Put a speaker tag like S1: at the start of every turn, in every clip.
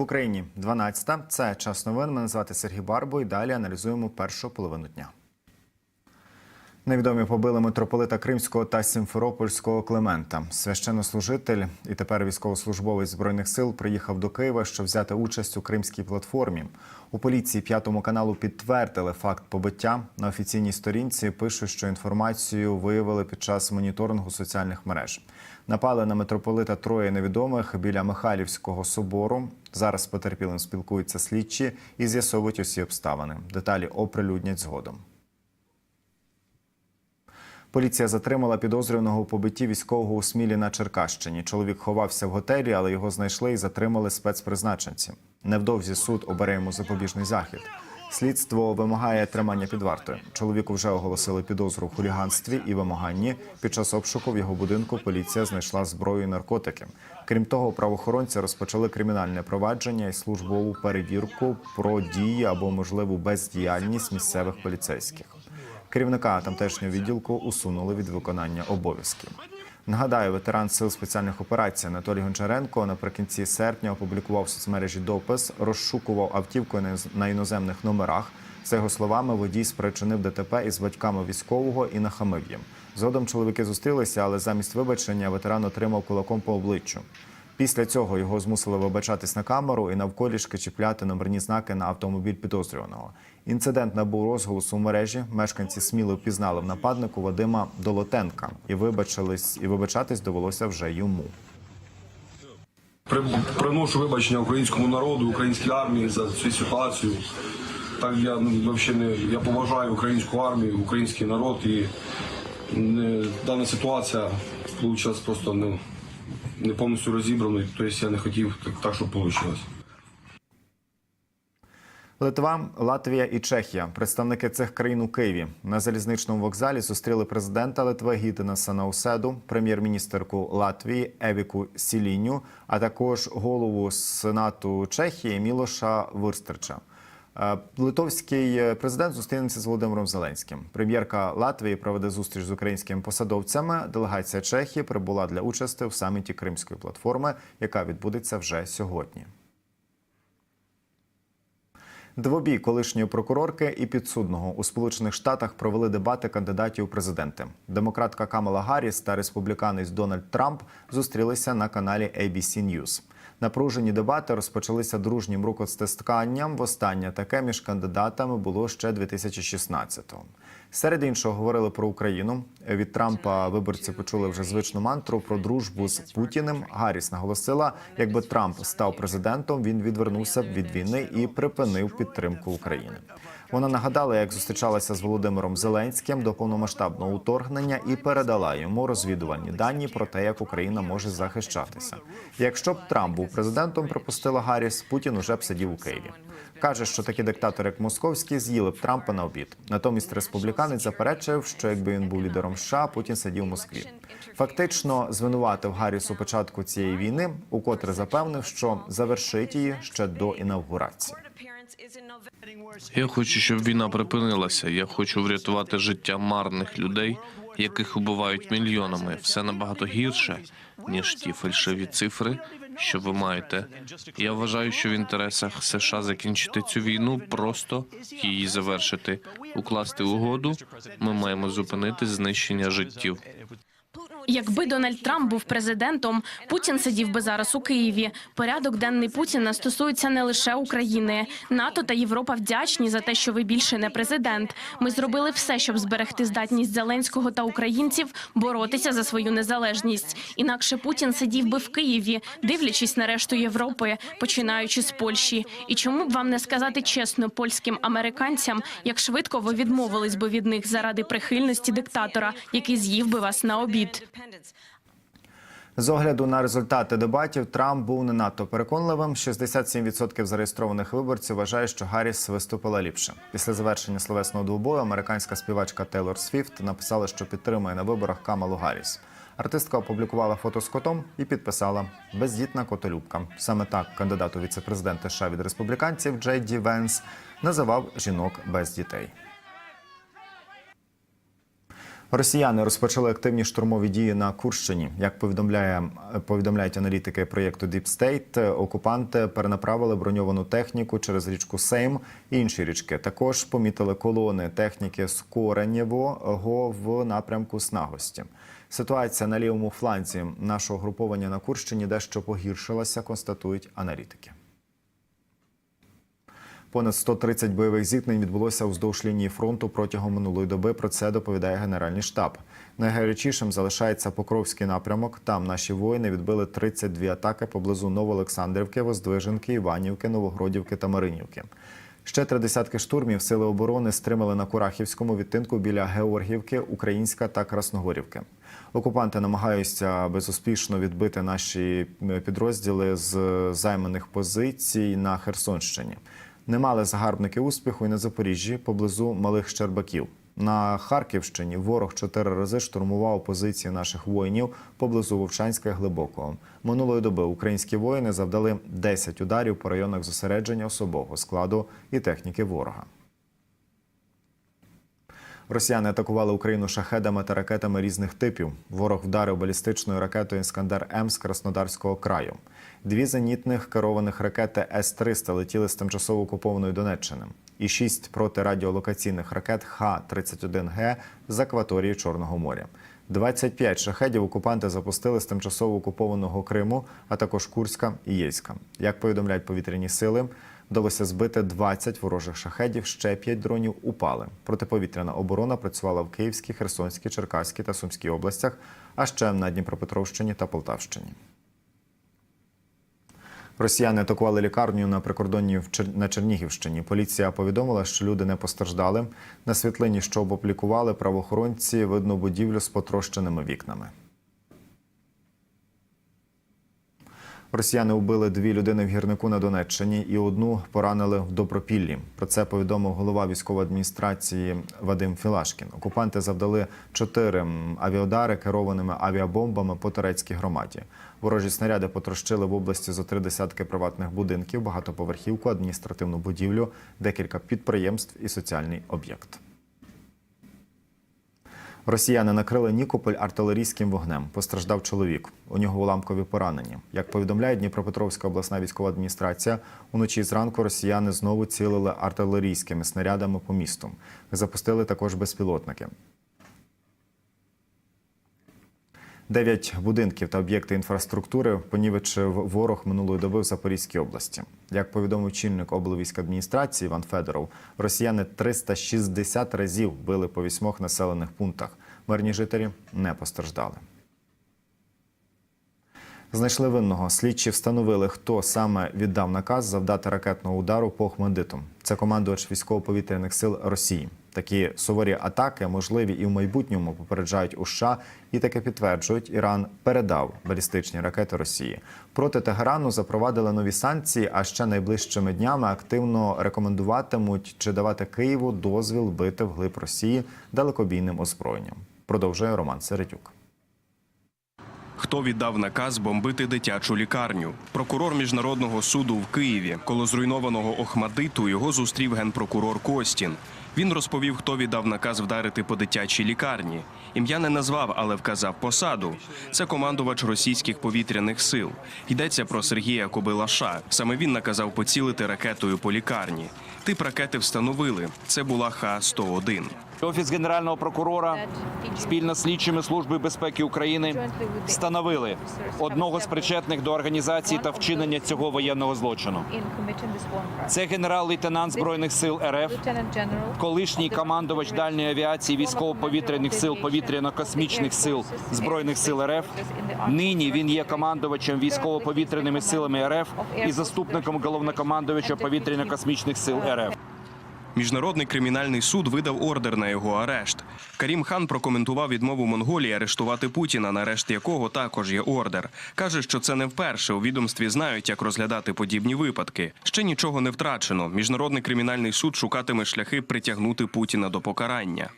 S1: В Україні 12-та. Це час новин. Мене звати Сергій Барбо. І далі аналізуємо першу половину дня. Невідомі побили митрополита Кримського та Сімферопольського Климента. Священнослужитель і тепер військовослужбовець збройних сил приїхав до Києва, щоб взяти участь у кримській платформі. У поліції п'ятому каналу підтвердили факт побиття. На офіційній сторінці пишуть, що інформацію виявили під час моніторингу соціальних мереж. Напали на митрополита троє невідомих біля Михайлівського собору. Зараз з потерпілим спілкуються слідчі і з'ясовують усі обставини. Деталі оприлюднять згодом. Поліція затримала підозрюваного у побитті військового у Смілі на Черкащині. Чоловік ховався в готелі, але його знайшли і затримали спецпризначенці. Невдовзі суд обере йому запобіжний захід. Слідство вимагає тримання під вартою. Чоловіку вже оголосили підозру в хуліганстві і вимаганні. Під час обшуку в його будинку поліція знайшла зброю і наркотики. Крім того, правоохоронці розпочали кримінальне провадження і службову перевірку про дії або можливу бездіяльність місцевих поліцейських. Керівника тамтешнього відділку усунули від виконання обов'язків. Нагадаю, ветеран сил спеціальних операцій Анатолій Гончаренко наприкінці серпня опублікував в соцмережі допис, розшукував автівку на іноземних номерах. За його словами, водій спричинив ДТП із батьками військового і нахамив їм. Згодом чоловіки зустрілися, але замість вибачення ветеран отримав кулаком по обличчю. Після цього його змусили вибачатись на камеру і навколішки чіпляти номерні знаки на автомобіль підозрюваного. Інцидент набув розголосу в мережі. Мешканці сміло впізнали в нападнику Вадима Долотенка і вибачились, і вибачатись довелося вже йому.
S2: Приношу вибачення українському народу, українській армії за цю ситуацію. Так я ну, взагалі не я поважаю українську армію, український народ і не, дана ситуація вийшла просто не, не повністю розібраною. Тобто я не хотів так, так щоб вийшло.
S1: Литва, Латвія і Чехія, представники цих країн у Києві на залізничному вокзалі зустріли президента Литви Гітина Санауседу, прем'єр-міністерку Латвії Евіку Сіліню, а також голову Сенату Чехії Мілоша Вирстерча. Е, Литовський президент зустрінеться з Володимиром Зеленським. Прем'єрка Латвії проведе зустріч з українськими посадовцями. Делегація Чехії прибула для участі в саміті Кримської платформи, яка відбудеться вже сьогодні. Двобій колишньої прокурорки і підсудного у Сполучених Штатах провели дебати кандидатів у президенти. Демократка Камала Гарріс та республіканець Дональд Трамп зустрілися на каналі ABC News. Напружені дебати розпочалися дружнім рукостисканням. Востаннє таке між кандидатами було ще 2016-го. Серед іншого говорили про Україну. Від Трампа виборці почули вже звичну мантру про дружбу з Путіним. Гарріс наголосила, якби Трамп став президентом, він відвернувся б від війни і припинив підтримку України. Вона нагадала, як зустрічалася з Володимиром Зеленським до повномасштабного вторгнення і передала йому розвідувальні дані про те, як Україна може захищатися. Якщо б Трамп був президентом, припустила Гарріс, Путін уже б сидів у Києві. Каже, що такі диктатори, як московський, з'їли б Трампа на обід. Натомість республіканець заперечив, що якби він був лідером США, Путін сидів у Москві. Фактично звинуватив Гарріс у початку цієї війни, укотре запевнив, що завершить її ще до інавгурації.
S3: Я хочу, щоб війна припинилася. Я хочу врятувати життя марних людей, яких убивають мільйонами. Все набагато гірше, ніж ті фальшиві цифри, що ви маєте. Я вважаю, що в інтересах США закінчити цю війну, просто її завершити, укласти угоду. Ми маємо зупинити знищення життів.
S4: Якби Дональд Трамп був президентом, Путін сидів би зараз у Києві. Порядок денний Путіна стосується не лише України. НАТО та Європа вдячні за те, що ви більше не президент. Ми зробили все, щоб зберегти здатність Зеленського та українців боротися за свою незалежність. Інакше Путін сидів би в Києві, дивлячись на решту Європи, починаючи з Польщі. І чому б вам не сказати чесно польським американцям, як швидко ви відмовились би від них заради прихильності диктатора, який з'їв би вас на обід?
S1: З огляду на результати дебатів Трамп був не надто переконливим. 67% зареєстрованих виборців вважає, що Гарріс виступила ліпше. Після завершення словесного двобою американська співачка Тейлор Свіфт написала, що підтримує на виборах Камалу Гарріс. Артистка опублікувала фото з котом і підписала бездітна котолюбка. Саме так кандидат у віце-президенти США від республіканців Джей Ді Венс називав жінок без дітей. Росіяни розпочали активні штурмові дії на Курщині. Як повідомляє повідомляють аналітики проєкту Deep State, окупанти перенаправили броньовану техніку через річку Сейм і інші річки. Також помітили колони техніки з Коренєвого в напрямку Снагості. Ситуація на лівому фланзі нашого груповання на Курщині дещо погіршилася, констатують аналітики. Понад 130 бойових зіткнень відбулося уздовж лінії фронту протягом минулої доби. Про це доповідає Генеральний штаб. Найгарячішим залишається Покровський напрямок. Там наші воїни відбили 32 атаки поблизу Новоолександрівки, Воздвиженки, Іванівки, Новогродівки та Маринівки. Ще три десятки штурмів сили оборони стримали на Курахівському відтинку біля Георгівки, Українська та Красногорівки. Окупанти намагаються безуспішно відбити наші підрозділи з займаних позицій на Херсонщині. Не мали загарбники успіху і на Запоріжжі поблизу малих Щербаків. На Харківщині ворог чотири рази штурмував позиції наших воїнів поблизу Вовчанська і Глибокого. Минулої доби українські воїни завдали 10 ударів по районах зосередження особового складу і техніки ворога. Росіяни атакували Україну шахедами та ракетами різних типів. Ворог вдарив балістичною ракетою Іскандер М з Краснодарського краю. Дві зенітних керованих ракети С-300 летіли з тимчасово окупованої Донеччини. І шість протирадіолокаційних ракет Х-31Г з акваторії Чорного моря. 25 шахедів окупанти запустили з тимчасово окупованого Криму, а також Курська і Єйська. Як повідомляють повітряні сили, вдалося збити 20 ворожих шахедів, ще 5 дронів упали. Протиповітряна оборона працювала в Київській, Херсонській, Черкаській та Сумській областях, а ще на Дніпропетровщині та Полтавщині. Росіяни атакували лікарню на прикордонні в на Чернігівщині. Поліція повідомила, що люди не постраждали. На світлині, що опублікували правоохоронці, видно будівлю з потрощеними вікнами. Росіяни вбили дві людини в гірнику на Донеччині і одну поранили в Добропіллі. Про це повідомив голова військової адміністрації Вадим Філашкін. Окупанти завдали чотири м, авіаудари керованими авіабомбами по турецькій громаді. Ворожі снаряди потрощили в області зо три десятки приватних будинків, багатоповерхівку, адміністративну будівлю, декілька підприємств і соціальний об'єкт. Росіяни накрили Нікополь артилерійським вогнем. Постраждав чоловік. У нього уламкові поранені. Як повідомляє Дніпропетровська обласна військова адміністрація, уночі зранку росіяни знову цілили артилерійськими снарядами по місту. Запустили також безпілотники. Дев'ять будинків та об'єкти інфраструктури понівечив ворог минулої доби в Запорізькій області. Як повідомив чільник облвійськадміністрації Іван Федоров, росіяни 360 разів били по вісьмох населених пунктах. Мирні жителі не постраждали. Знайшли винного. Слідчі встановили, хто саме віддав наказ завдати ракетного удару по Охмадиту. Це командувач військово-повітряних сил Росії. Такі суворі атаки можливі і в майбутньому попереджають у США і таки підтверджують, Іран передав балістичні ракети Росії. Проти Тегерану запровадили нові санкції, а ще найближчими днями активно рекомендуватимуть чи давати Києву дозвіл бити вглиб Росії далекобійним озброєнням. Продовжує Роман Середюк.
S5: Хто віддав наказ бомбити дитячу лікарню? Прокурор міжнародного суду в Києві. Коло зруйнованого Охмадиту його зустрів генпрокурор Костін. Він розповів, хто віддав наказ вдарити по дитячій лікарні. Ім'я не назвав, але вказав посаду. Це командувач російських повітряних сил. Йдеться про Сергія Кобилаша. Саме він наказав поцілити ракетою по лікарні. Тип ракети встановили. Це була Х-101.
S6: Офіс генерального прокурора спільно з слідчими служби безпеки України встановили одного з причетних до організації та вчинення цього воєнного злочину. Це генерал-лейтенант збройних сил РФ, колишній командувач дальньої авіації військово-повітряних сил повітряно-космічних сил збройних сил РФ. Нині він є командувачем військово-повітряними силами РФ і заступником головнокомандувача повітряно-космічних сил РФ.
S5: Міжнародний кримінальний суд видав ордер на його арешт. Карім хан прокоментував відмову Монголії арештувати Путіна, на арешт якого також є ордер. каже, що це не вперше. У відомстві знають, як розглядати подібні випадки. Ще нічого не втрачено. Міжнародний кримінальний суд шукатиме шляхи притягнути Путіна до покарання.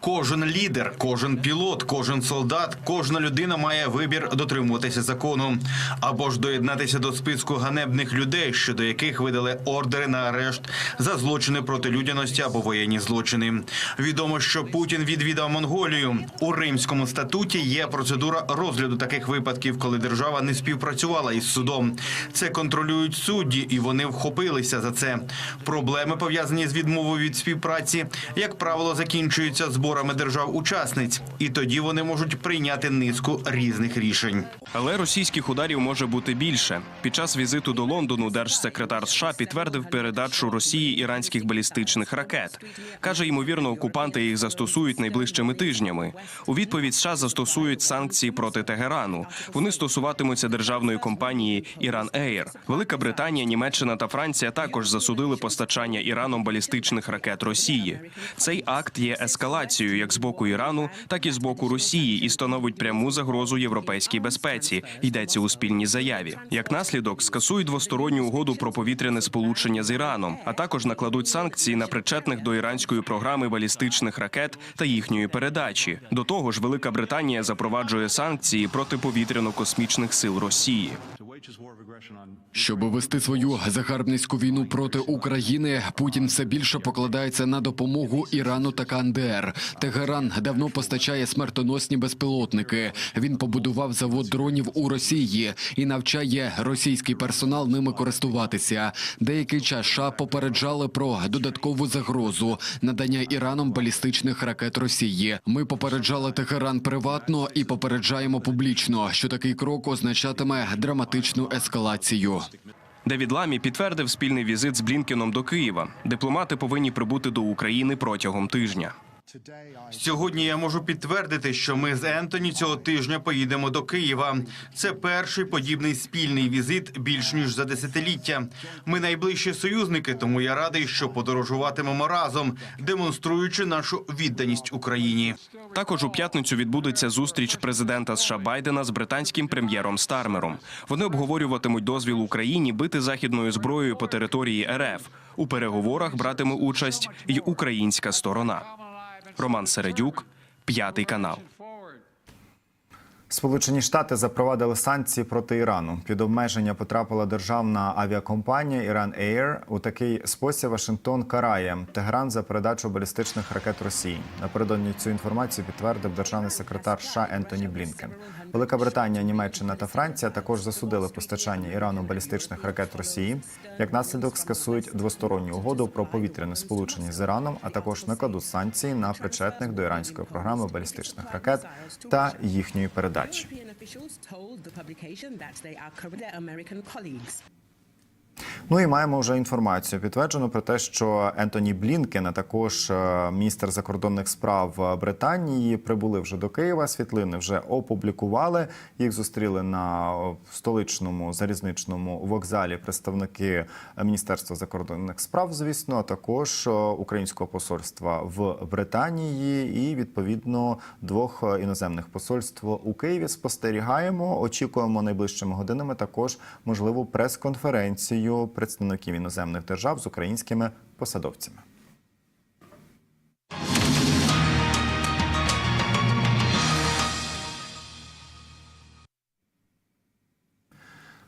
S7: Кожен лідер, кожен пілот, кожен солдат, кожна людина має вибір дотримуватися закону або ж доєднатися до списку ганебних людей, щодо яких видали ордери на арешт за злочини проти людяності або воєнні злочини. Відомо, що Путін відвідав Монголію. У римському статуті є процедура розгляду таких випадків, коли держава не співпрацювала із судом. Це контролюють судді, і вони вхопилися за це. Проблеми пов'язані з відмовою від співпраці, як правило, закінчуються зборами держав-учасниць, і тоді вони можуть прийняти низку різних рішень.
S5: Але російських ударів може бути більше. Під час візиту до Лондону держсекретар США підтвердив передачу Росії іранських балістичних ракет. каже, ймовірно, окупанти їх застосують найближчими тижнями. У відповідь США застосують санкції проти Тегерану. Вони стосуватимуться державної компанії Іран Ейр. Велика Британія, Німеччина та Франція також засудили постачання Іраном балістичних ракет Росії. Цей акт є ескалацією як з боку Ірану, так і з боку Росії, і становить пряму загрозу європейській безпеці. Йдеться у спільній заяві. Як наслідок, скасують двосторонню угоду про повітряне сполучення з Іраном, а також накладуть санкції на причетних до іранської програми балістичних ракет та їхньої передачі. До того ж, Велика Британія запроваджує санкції проти повітряно-космічних сил Росії.
S8: Щоб вести свою загарбницьку війну проти України, Путін все більше покладається на допомогу Ірану та КНДР. Тегеран давно постачає смертоносні безпілотники. Він побудував завод дронів у Росії і навчає російський персонал ними користуватися. Деякий час США попереджали про додаткову загрозу надання Іраном балістичних ракет Росії. Ми попереджали Тегеран приватно і попереджаємо публічно, що такий крок означатиме драматичну ескалацію.
S5: Девід Ламі підтвердив спільний візит з Блінкеном до Києва. Дипломати повинні прибути до України протягом тижня.
S7: Сьогодні я можу підтвердити, що ми з Ентоні цього тижня поїдемо до Києва. Це перший подібний спільний візит більш ніж за десятиліття. Ми найближчі союзники, тому я радий, що подорожуватимемо разом, демонструючи нашу відданість Україні.
S5: Також у п'ятницю відбудеться зустріч президента США Байдена з британським прем'єром Стармером. Вони обговорюватимуть дозвіл Україні бити західною зброєю по території РФ. У переговорах братиме участь й українська сторона. Роман Середюк, п'ятий канал.
S1: Сполучені Штати запровадили санкції проти Ірану. Під обмеження потрапила державна авіакомпанія Іран Air. У такий спосіб Вашингтон карає Тегеран за передачу балістичних ракет Росії. Напередодні цю інформацію підтвердив державний секретар США Ентоні Блінкен. Велика Британія, Німеччина та Франція також засудили постачання Ірану балістичних ракет Росії. Як наслідок скасують двосторонню угоду про повітряне сполучення з Іраном, а також накладуть санкції на причетних до іранської програми балістичних ракет та їхньої передачі. Ну і маємо вже інформацію підтверджену про те, що Ентоні Блінкен, а також е, міністр закордонних справ Британії, прибули вже до Києва. Світлини вже опублікували. Їх зустріли на столичному залізничному вокзалі представники Міністерства закордонних справ, звісно, а також е, українського посольства в Британії і відповідно двох е, іноземних посольств у Києві. Спостерігаємо, очікуємо найближчими годинами також можливу прес-конференцію представників іноземних держав з українськими посадовцями.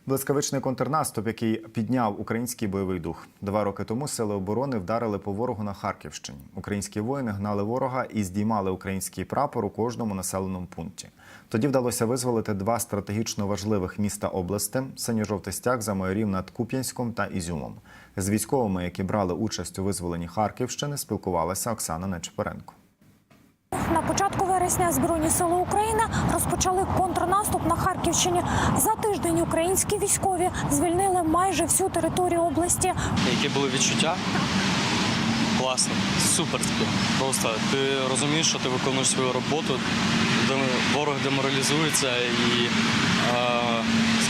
S1: Блискавичний контрнаступ, який підняв український бойовий дух. Два роки тому сили оборони вдарили по ворогу на Харківщині. Українські воїни гнали ворога і здіймали український прапор у кожному населеному пункті. Тоді вдалося визволити два стратегічно важливих міста області – синьо-жовтий стяг за майорів над Куп'янськом та Ізюмом. З військовими, які брали участь у визволенні Харківщини, спілкувалася Оксана Нечепоренко.
S9: На початку вересня Збройні сили України розпочали контрнаступ на Харківщині. За тиждень українські військові звільнили майже всю територію області.
S10: Які були відчуття? Класно, суперське. Просто ти розумієш, що ти виконуєш свою роботу, ворог деморалізується і, е,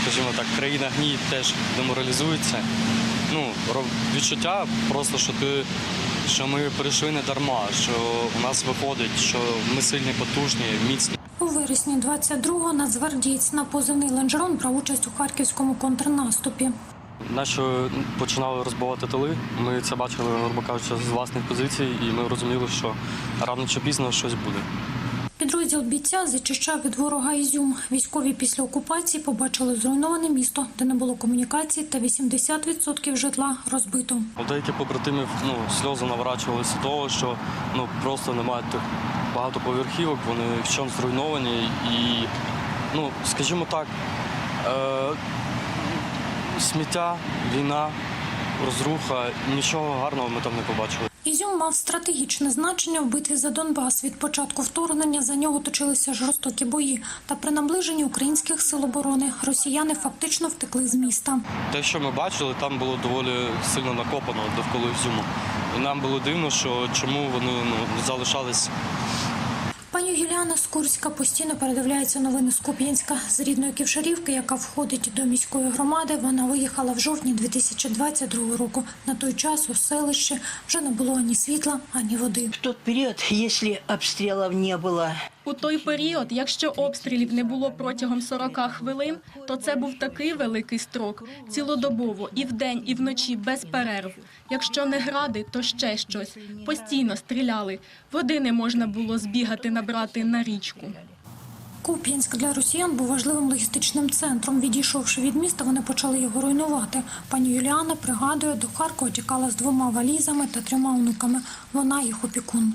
S10: скажімо так, країна гній теж деморалізується. Ну, відчуття просто, що ти. Що ми прийшли не дарма, що у нас виходить, що ми сильні, потужні, міцні.
S9: У вересні 22-го нацгвардієць на позивний Ланжерон брав участь у харківському контрнаступі.
S10: Нащо починали розбивати тили, ми це бачили, грубо кажучи, з власних позицій, і ми розуміли, що рано чи пізно щось буде.
S9: Підрозділ бійця зачищав від ворога Ізюм. Військові після окупації побачили зруйноване місто, де не було комунікацій, та 80% житла розбито.
S10: У деяких побратимів ну, сльози наворачувалися того, що ну, просто немає тих багатоповерхівок, вони вщом зруйновані. І, ну, скажімо так, е- сміття, війна, розруха, нічого гарного ми там не побачили.
S9: Ізюм мав стратегічне значення в битві за Донбас. Від початку вторгнення за нього точилися жорстокі бої. Та при наближенні українських сил оборони росіяни фактично втекли з міста.
S10: Те, що ми бачили, там було доволі сильно накопано довкола Ізюму. І нам було дивно, що чому вони ну, залишались
S9: Пані Юліана Скурська постійно передивляється новини з Куп'янська. З рідної Ківшарівки, яка входить до міської громади, вона виїхала в жовтні 2022 року. На той час у селищі вже не було ані світла, ані води.
S11: В тот період, якщо обстрілів не было,
S4: У той період, якщо обстрілів не було протягом 40 хвилин, то це був такий великий строк цілодобово, і вдень, і вночі без перерв. Якщо не гради, то ще щось. Постійно стріляли. Води не можна було збігати набрати на річку.
S9: Куп'янськ для росіян був важливим логістичним центром. Відійшовши від міста, вони почали його руйнувати. Пані Юліана пригадує, до Харкова тікала з двома валізами та трьома онуками. Вона їх опікун.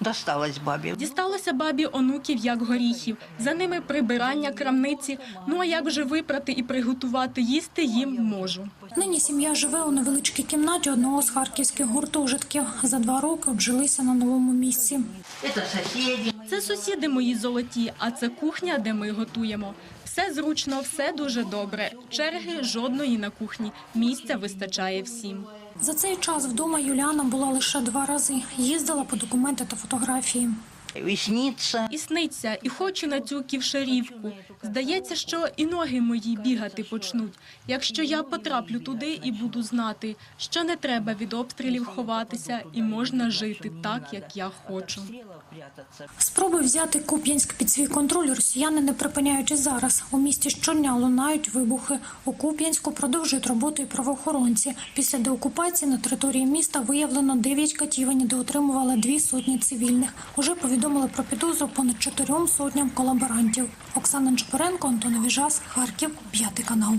S11: Досталось бабе.
S4: Дісталося бабі онуків як горіхів. За ними прибирання крамниці. Ну а як вже випрати і приготувати їсти їм можу.
S9: Нині сім'я живе у невеличкій кімнаті одного з харківських гуртожитків. За два роки обжилися на новому місці.
S4: Це сусіди мої золоті, а це кухня, де ми готуємо. Все зручно, все дуже добре. Черги жодної на кухні. Місця вистачає всім.
S9: За цей час вдома Юліана була лише два рази. Їздила по документи та фотографії.
S11: Весница.
S4: І сниться, і хочу на цю ківшарівку. Здається, що і ноги мої бігати почнуть. Якщо я потраплю туди і буду знати, що не треба від обстрілів ховатися, і можна жити так, як я хочу.
S9: Спроби взяти Куп'янськ під свій контроль росіяни не припиняють і зараз. У місті щодня лунають вибухи. У Куп'янську продовжують роботу і правоохоронці. Після деокупації на території міста виявлено 9 катівень, де отримували дві сотні цивільних. Уже повідомили про підозру понад чотирьом сотням колаборантів. Оксана Нечпоренко, Антон Віжас, Харків, п'ятий канал.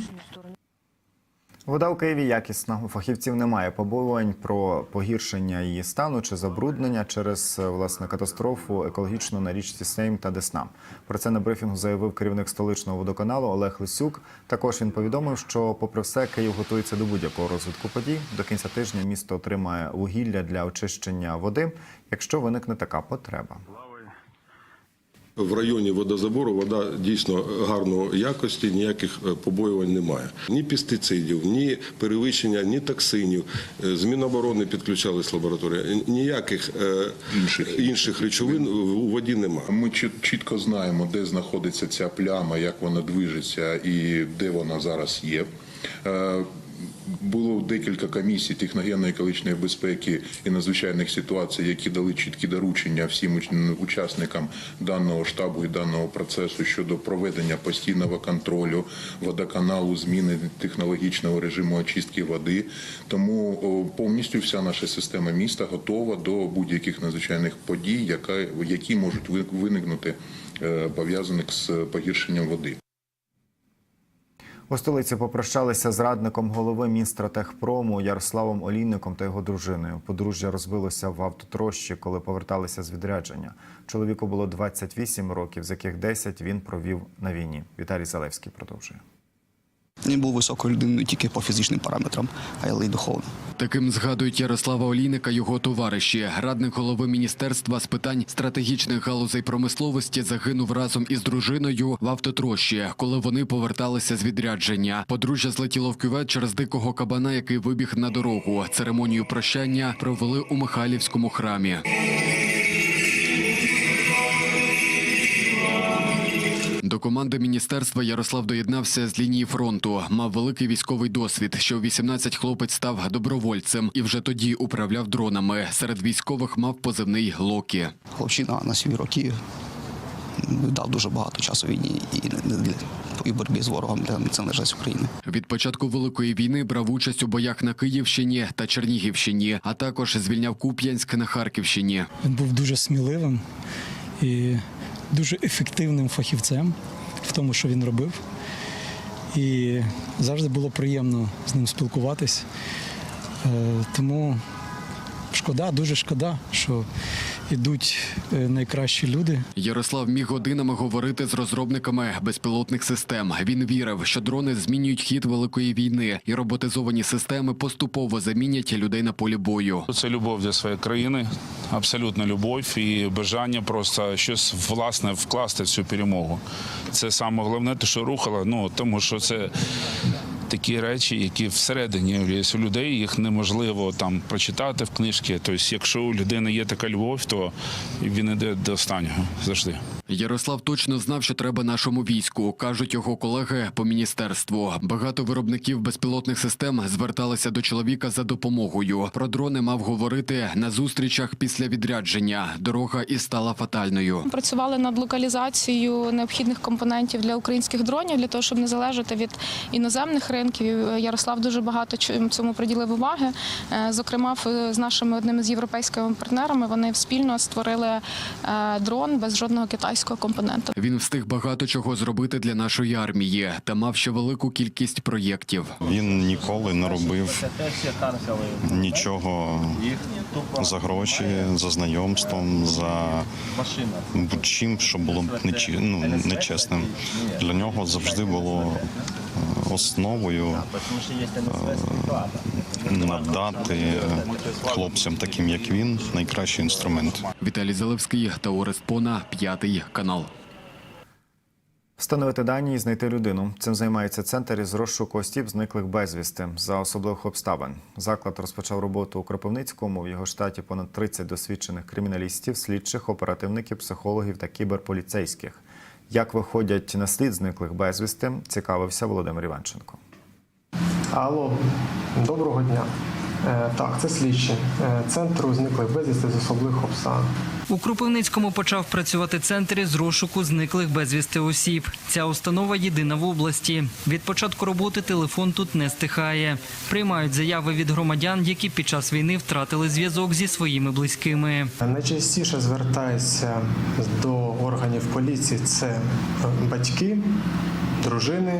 S1: Вода у Києві якісна. У фахівців немає побоювань про погіршення її стану чи забруднення через е, власне катастрофу екологічну на річці Сейм та Десна. Про це на брифінгу заявив керівник столичного водоканалу Олег Лисюк. Також він повідомив, що, попри все, Київ готується до будь-якого розвитку подій. До кінця тижня місто отримає вугілля для очищення води, якщо виникне така потреба.
S2: В районі водозабору вода дійсно гарної якості, ніяких е, побоювань немає. Ні пестицидів, ні перевищення, ні токсинів. Е, З Міноборони підключались лабораторія. Ніяких е, інших речовин у воді немає.
S12: Ми чіт- чітко знаємо, де знаходиться ця пляма, як вона движеться і де вона зараз є. Було декілька комісій техногенної екологічної безпеки і надзвичайних ситуацій, які дали чіткі доручення всім учасникам даного штабу і даного процесу щодо проведення постійного контролю водоканалу, зміни технологічного режиму очистки води. Тому повністю вся наша система міста готова до будь-яких надзвичайних подій, які можуть виникнути е, пов'язаних з погіршенням води.
S1: У столиці попрощалися з радником голови Мінстратехпрому Ярославом Олійником та його дружиною. Подружжя розбилося в автотрощі, коли поверталися з відрядження. Чоловіку було 28 років, з яких 10 він провів на війні. Віталій Залевський продовжує.
S13: Він був високою людиною не тільки по фізичним параметрам, а й духовно.
S8: Таким згадують Ярослава Олійника його товариші. Радник голови міністерства з питань стратегічних галузей промисловості загинув разом із дружиною в автотрощі, коли вони поверталися з відрядження. Подружжя злетіло в кювет через дикого кабана, який вибіг на дорогу. Церемонію прощання провели у Михайлівському храмі. До команди міністерства Ярослав доєднався з лінії фронту. Мав великий військовий досвід. Ще у 18 хлопець став добровольцем і вже тоді управляв дронами. Серед військових мав позивний Локі.
S13: Хлопчина на свої роки дав дуже багато часу війні і, для, і боротьбі з ворогом для незалежності України.
S8: Від початку великої війни брав участь у боях на Київщині та Чернігівщині, а також звільняв Куп'янськ на Харківщині.
S14: Він був дуже сміливим і дуже ефективним фахівцем в тому, що він робив. І завжди було приємно з ним спілкуватись. Е, Тому шкода, дуже шкода, що йдуть е, найкращі люди.
S8: Ярослав міг годинами говорити з розробниками безпілотних систем. Він вірив, що дрони змінюють хід великої війни, і роботизовані системи поступово замінять людей на полі бою.
S15: Це любов до своєї країни, абсолютна любов і бажання просто щось власне вкласти в цю перемогу. Це саме головне, те, що рухало. Ну тому що це такі речі, які всередині у людей, їх неможливо там прочитати в книжці. Тобто, якщо у людини є така любов, то він іде до останнього завжди.
S8: Ярослав точно знав, що треба нашому війську, кажуть його колеги по міністерству. Багато виробників безпілотних систем зверталися до чоловіка за допомогою. Про дрони мав говорити на зустрічах після відрядження. Дорога і стала фатальною.
S16: Працювали над локалізацією необхідних компонентів для українських дронів, для того, щоб не залежати від іноземних ринків. Ярослав дуже багато цьому приділив уваги. Е, Зокрема, з нашими одними з європейськими партнерами вони спільно створили е, дрон без жодного китайського компонента.
S8: Він встиг багато чого зробити для нашої армії та мав ще велику кількість проєктів.
S17: Він ніколи не робив нічого за гроші, за знайомством, за будь-чим, що було б ну, нечесним. Для нього завжди було е, основою е, надати хлопцям, таким як він, найкращий інструмент.
S8: Віталій Залевський та Орест Пона, п'ятий канал.
S1: Встановити дані і знайти людину. Цим займається центр із розшуку осіб, зниклих безвісти за особливих обставин. Заклад розпочав роботу у Кропивницькому. В його штаті понад 30 досвідчених криміналістів, слідчих, оперативників, психологів та кіберполіцейських. Як виходять на слід зниклих безвісти, цікавився Володимир Іванченко.
S18: Алло, доброго дня. Е, Так, це слідчі е, центру зниклих безвісти з особливих обставин.
S19: У Кропивницькому почав працювати центр із розшуку зниклих безвісти осіб. Ця установа єдина в області. Від початку роботи телефон тут не стихає. Приймають заяви від громадян, які під час війни втратили зв'язок зі своїми близькими.
S18: Найчастіше звертаються до органів поліції це батьки, дружини.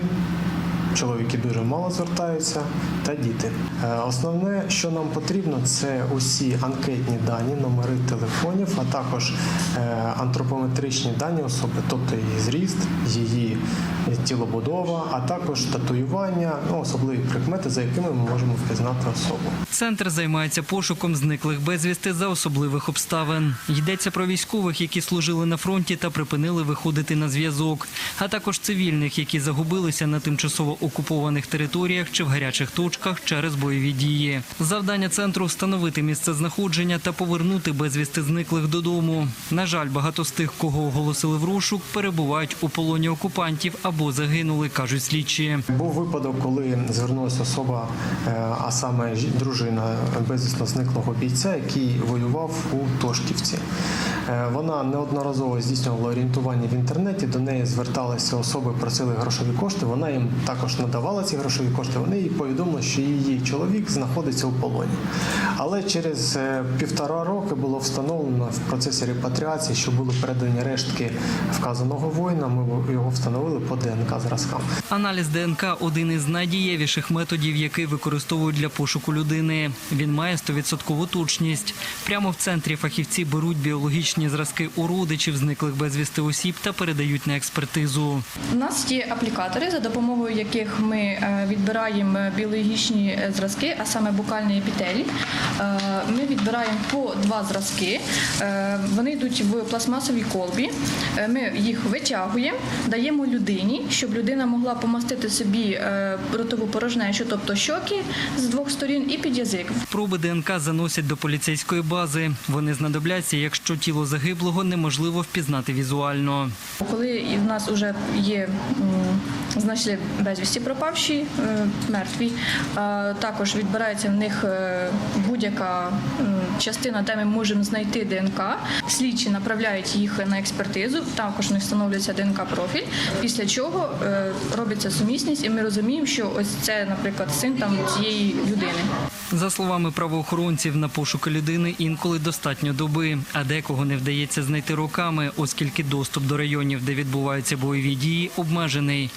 S18: Чоловіки дуже мало звертаються та діти. Е, Основне, що нам потрібно, це усі анкетні дані, номери телефонів, а також е, антропометричні дані особи, тобто її зріст, її тілобудова, а також татуювання, ну, особливі прикмети, за якими ми можемо впізнати особу.
S19: Центр займається пошуком зниклих безвісти за особливих обставин. Йдеться про військових, які служили на фронті та припинили виходити на зв'язок, а також цивільних, які загубилися на тимчасово окупованих територіях чи в гарячих точках через бойові дії. Завдання центру встановити місце знаходження та повернути безвісти зниклих додому. На жаль, багато з тих, кого оголосили в розшук, перебувають у полоні окупантів або загинули, кажуть слідчі.
S18: Був випадок, коли звернулася особа, е, а саме дружина безвісно зниклого бійця, який воював у Тошківці. Е, Вона неодноразово здійснювала орієнтування в інтернеті. До неї зверталися особи, просили грошові кошти. Вона їм також надавала ці грошові кошти. Вони їй повідомили, що її чоловік знаходиться у полоні. Але через е, півтора роки було встановлено в процесі репатріації, що були передані рештки вказаного воїна. Ми його встановили по ДНК зразкам.
S19: Аналіз ДНК один із найдієвіших методів, який використовують для пошуку людини. Він має 100% точність. Прямо в центрі фахівці беруть біологічні зразки у родичів зниклих безвісти осіб та передають на експертизу.
S20: У нас є аплікатори, за допомогою яких ми е, відбираємо біологічні е, зразки, а саме букальні епітелі. Е, Ми відбираємо по два зразки. Вони йдуть в пластмасовій колбі. Ми їх витягуємо, даємо людині, щоб людина могла помастити собі ротову порожнечу, тобто щоки з двох сторін і під язик.
S19: Проби ДНК заносять до поліцейської бази. Вони знадобляться, якщо тіло загиблого неможливо впізнати візуально.
S20: Коли в нас вже є м, знайшли безвісти безвісті пропавші, е, мертві. Також відбирається в них е, будь-яка частина, де ми можемо знайти ДНК. Слідчі направляють їх на експертизу. Також них встановлюється ДНК-профіль. Після чого е, робиться сумісність, і ми розуміємо, що ось це, наприклад, син там цієї людини.
S19: За словами правоохоронців, на пошуки людини інколи достатньо доби, а декого не вдається знайти роками, оскільки доступ до районів, де відбуваються бойові дії, обмежений.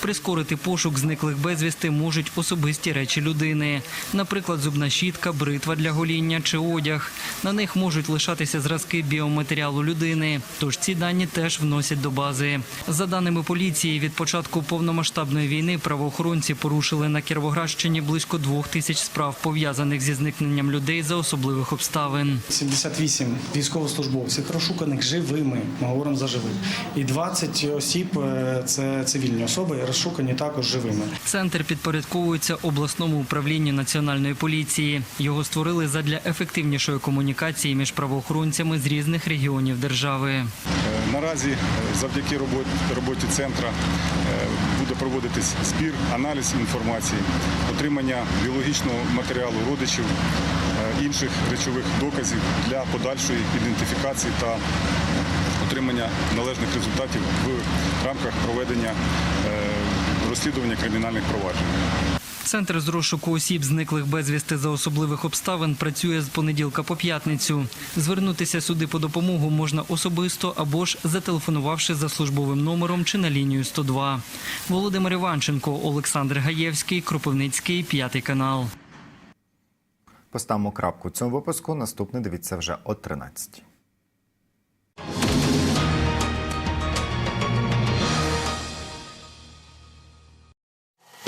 S19: Прискорити пошук зниклих безвісти можуть особисті речі людини, наприклад, зубна щітка, бритва для гоління чи одяг. На них можуть лишатися зразки біоматеріалу людини, тож ці дані теж вносять до бази. За даними поліції, від початку повномасштабної війни правоохоронці порушили на Кіровоградщині близько двох тисяч справ, пов'язаних зі зникненням людей за особливих обставин.
S14: 78 військовослужбовців розшуканих живими. Ми говоримо за живих. І 20 осіб е, це цивільні особи, розшукані також живими.
S19: Центр підпорядковується обласному управлінню національної поліції. Його створили задля ефективнішої комунікації між правоохоронцями з різних регіонів держави.
S21: Е, Наразі е, завдяки роботі, центра е, буде проводитись збір, аналіз інформації, отримання біологічного матеріалу родичів, інших речових доказів для подальшої ідентифікації та отримання належних результатів в рамках проведення розслідування кримінальних проваджень.
S19: Центр з розшуку осіб, зниклих безвісти за особливих обставин, працює з понеділка по п'ятницю. Звернутися сюди по допомогу можна особисто або ж зателефонувавши за службовим номером чи на лінію 102. Володимир Іванченко, Олександр Гаєвський, Кропивницький, п'ятий канал.
S1: Поставимо крапку в цьому випуску. Наступний дивіться вже о 13.